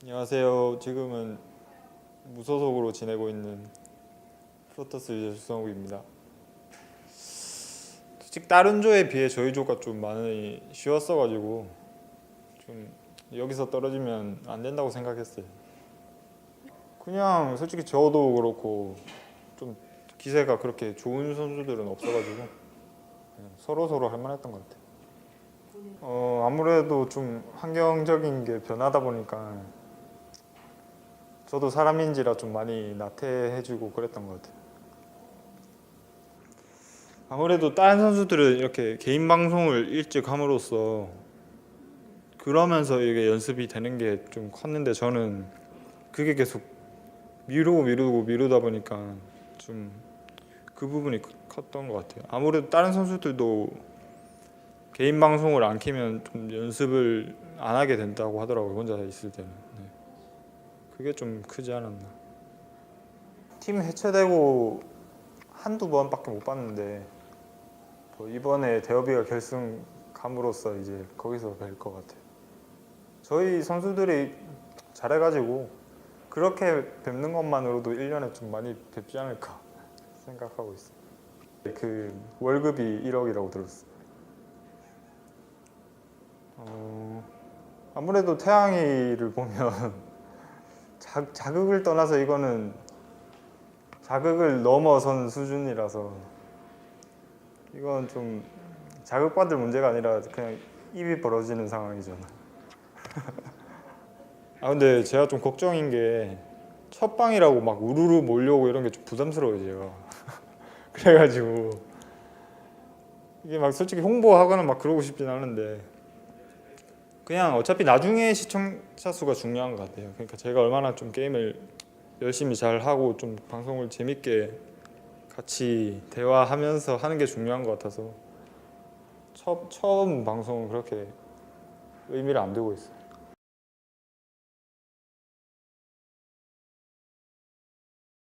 안녕하세요. 지금은 무소속으로 지내고 있는 프로토스 유저 주성욱입니다. 솔직히 다른 조에 비해 저희 조가 좀 많이 쉬웠어가지고 좀 여기서 떨어지면 안 된다고 생각했어요. 그냥 솔직히 저도 그렇고 좀 기세가 그렇게 좋은 선수들은 없어가지고 서로 서로 할만했던 것 같아요. 어 아무래도 좀 환경적인 게 변하다 보니까 저도 사람인지라 좀 많이 나태해지고 그랬던 것 같아요. 아무래도 다른 선수들은 이렇게 개인 방송을 일찍 함으로써 그러면서 이게 연습이 되는 게 좀 컸는데 저는 그게 계속 미루고 미루고 미루다 보니까 좀 그 부분이 크- 컸던 것 같아요. 아무래도 다른 선수들도 개인 방송을 안 키면 좀 연습을 안 하게 된다고 하더라고요. 혼자 있을 때는. 네. 그게 좀 크지 않았나. 팀 해체되고 한두 번밖에 못 봤는데 뭐 이번에 대업이가 결승 감으로써 이제 거기서 뵐 것 같아요. 저희 선수들이 잘해가지고 그렇게 뵙는 것만으로도 1년에 좀 많이 뵙지 않을까 생각하고 있어요. 그 월급이 1억이라고 들었어요. 어, 아무래도 태양이를 보면 자, 자극을 떠나서 이거는 자극을 넘어선 수준이라서 이건 좀 자극받을 문제가 아니라 그냥 입이 벌어지는 상황이잖아. 아 근데 제가 좀 걱정인 게 첫 방이라고 막 우르르 몰려오고 이런 게 좀 부담스러워요 제가. 그래가지고 이게 막 솔직히 홍보하거나 막 그러고 싶진 않은데 그냥 어차피 나중에 시청자 수가 중요한 것 같아요. 그러니까 제가 얼마나 좀 게임을 열심히 잘 하고 좀 방송을 재밌게 같이 대화하면서 하는 게 중요한 것 같아서 처, 처음 방송은 그렇게 의미를 안 두고 있어요.